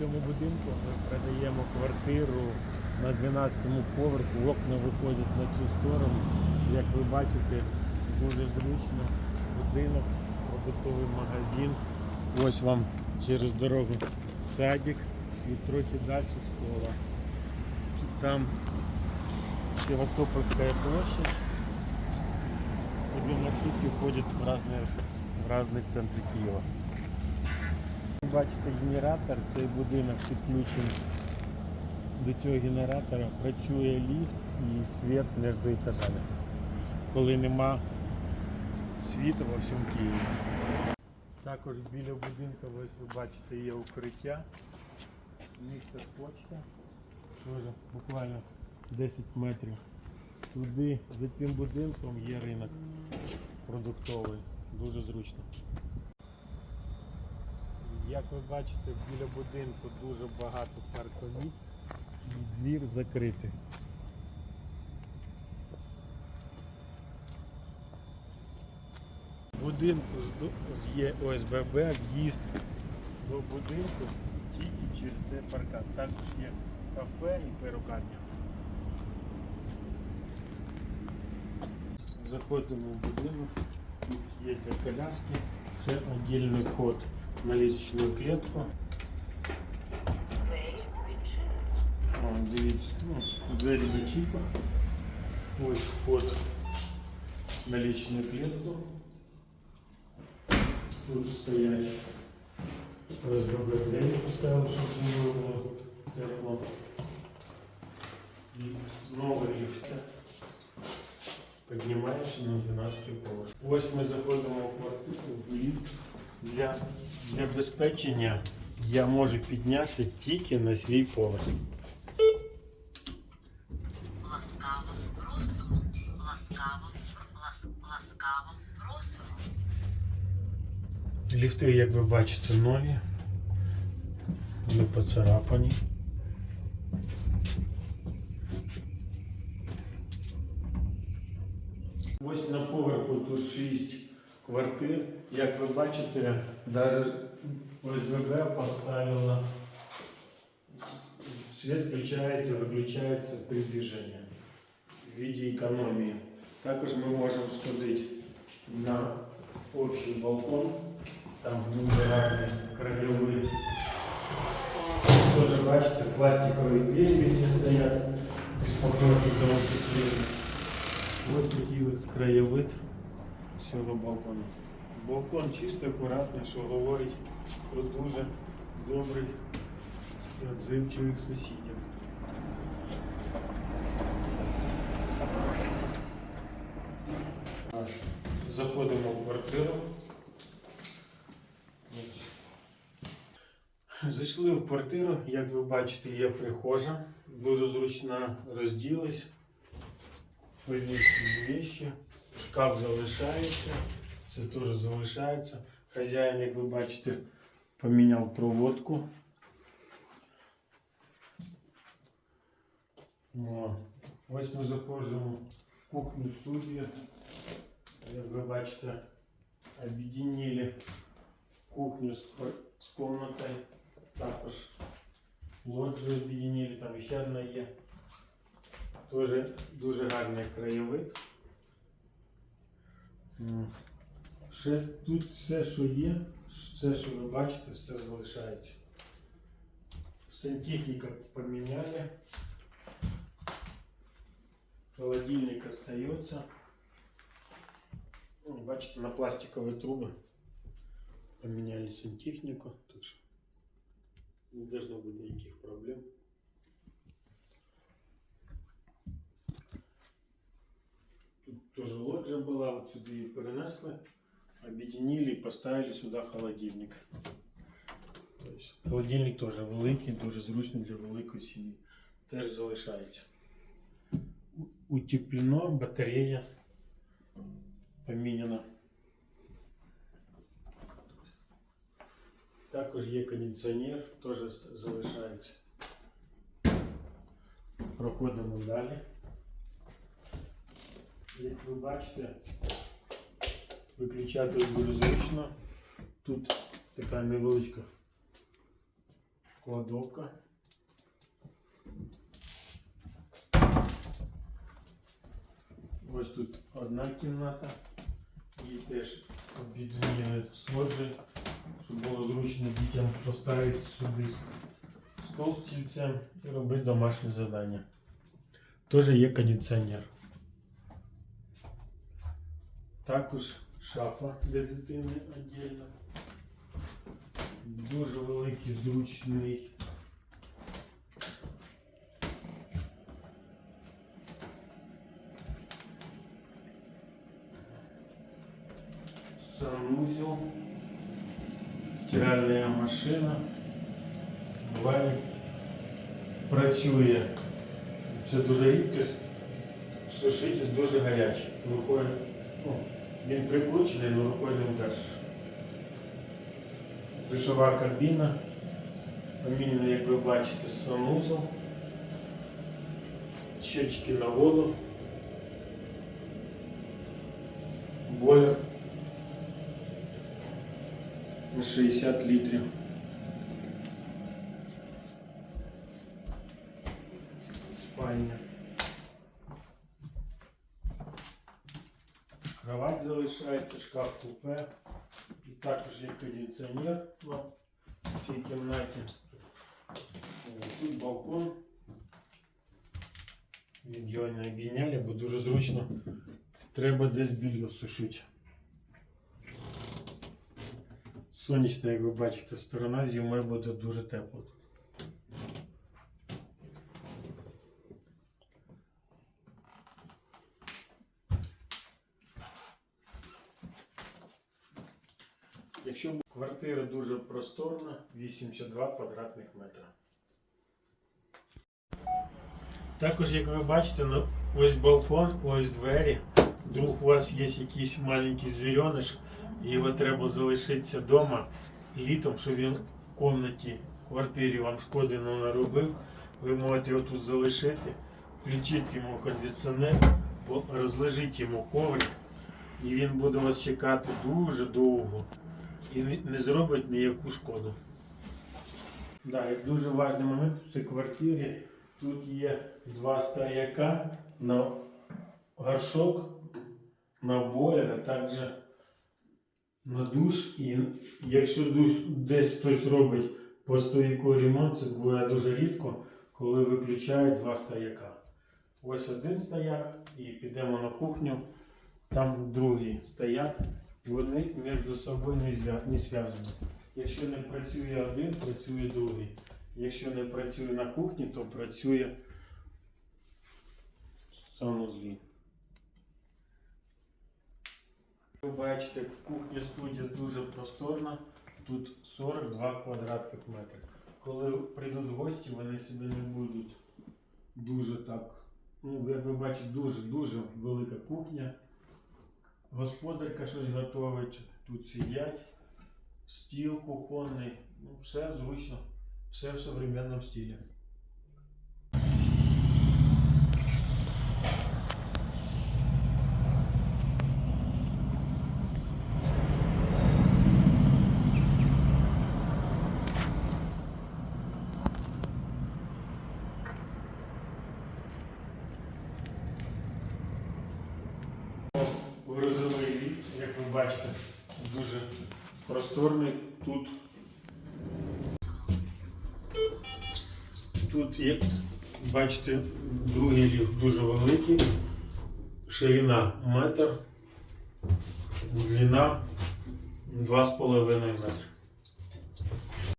цьому будинку ми продаємо квартиру на 12 поверху. Окна виходять на цю сторону. Як ви бачите, дуже зручно. Будинок, продуктовий магазин. Ось вам через дорогу садик і трохи далі школа. Там Севастопольская площадь. Обе маршрутки ходят в разные, в разные центры Києва. Бачите, генератор, цей будинок підключений до цього генератора, працює ліфт і світ між етажами. Коли нема світу во всьому Києві. Також біля будинку, ось ви бачите, є укриття. Місце почта. Тоже буквально 10 метрів. Туди, за цим будинком, є ринок продуктовий. Дуже зручно. Як ви бачите, біля будинку дуже багато паркомісць і двір закритий. В будинку є ОСББ, в'їзд до будинку тільки через цей паркан. Також є кафе і перукарня. Заходимо в будинок, тут є для коляски, це віддільний вход на лісочну клітку. О, дивіться, ну, двері на чіпах. Ось вход на лічну клітку. Тут стоять ОСББ двері поставили, щоб не було тепло. І знову ліфта. Піднімаєшся на 12 поверх. Ось ми заходимо в квартиру в ліфт. Для, для безпечення я можу піднятися тільки на свій поверх. Ласкаво просимо, ласкаво, лас, ласкаво просимо. Ліфти, як ви бачите, нові. Вони поцарапані. Ось на поверху тут 6 квартир. Як ви бачите, навіть ОСББ поставила. Свет включається, виключається при движенні в виде економії. Також ми можемо сходити на общий балкон. Там дуже гарний краєвид. Тоже бачите, пластикові двері везде стоять, беспокойно до освітлення. Ось такий от краєвид Цього балкону. Балкон чисто акуратний, що говорить про дуже добрих і відзивчивих сусідів. Заходимо в квартиру. Зайшли в квартиру, як ви бачите, є прихожа. Дуже зручно розділись. Повісили вещи. Шкаф залишається. Це теж залишається. Хазяїн, як ви бачите, поміняв проводку. О, Ось ми заходимо в кухню студію. Як ви бачите, об'єднали кухню з, ко- з комнатою. Також лоджію об'єднали, там ще одна є. Тоже дуже гарний краєвид. М. Ще тут все, що є, все, що ви бачите, все залишається. Сантехніка поміняли. Холодильник остается. Ну, бачите, на пластиковые трубы поменяли сантехнику, так что не должно быть никаких проблем. Тоже лоджия была, вот сюда ее перенесли, объединили и поставили сюда холодильник. То есть холодильник тоже великий, дуже зручний для великої сім'ї. Теж залишається. Утеплено, батарея поміняна. Також є кондиціонер, теж залишається. Проходимо далі. Як ви бачите, виключати дуже зручно. Тут така невеличка кладовка. Ось тут одна кімната. І теж об'єднані сходи, щоб було зручно дітям поставити сюди стол з стільцем і робити домашнє завдання. Теж є кондиціонер. Також шафа для дитини віддільно. Дуже великий, зручний. Санузел. Стиральна машина. Валік працює. Це дуже рідкість. Сушитель дуже гарячий. Рукою, ну, Він прикручений, але рукою не вдержиш. Душова кабіна. Помінена, як ви бачите, санузел. Щечки на воду. Бойлер на 60 літрів. Кровать залишається, шкаф купе. І також є кондиціонер на цій кімнаті. Тут балкон. Від його не обійняли, бо дуже зручно. Треба десь білье сушити. Сонячна, як ви бачите, сторона зимою буде дуже тепло. Якщо квартира дуже просторна, 82 квадратних метра. Також, як ви бачите, ось балкон, ось двері. Вдруг у вас є якийсь маленький звірьониш, і його треба залишитися вдома літом, щоб він в кімнаті, квартирі вам шкоди не наробив. Ви можете його тут залишити, включити йому кондиціонер, розложити йому коврик, і він буде вас чекати дуже довго і не, зробить ніяку шкоду. Да, дуже важливий момент в цій квартирі. Тут є два стояка на горшок, на бойлер, а також на душ. І якщо душ десь хтось робить по стояку ремонт, це буде дуже рідко, коли виключають два стояка. Ось один стояк і підемо на кухню, там другий стояк. Вони між собою не, зв'я- не зв'язані. Якщо не працює один, працює другий. Якщо не працює на кухні, то працює в санузлі. Ви бачите, кухня студія дуже просторна. Тут 42 квадратних метри. Коли прийдуть гості, вони себе не будуть дуже так. Ну, як ви бачите, дуже-дуже велика кухня. Господарка щось готовить, тут сидять, стіл кухонний, ну все зручно, все в современному стилі. Грузовий ліфт, як ви бачите, дуже просторний. Тут, тут є, бачите, другий ліфт дуже великий, ширина метр, длина 2,5 метри.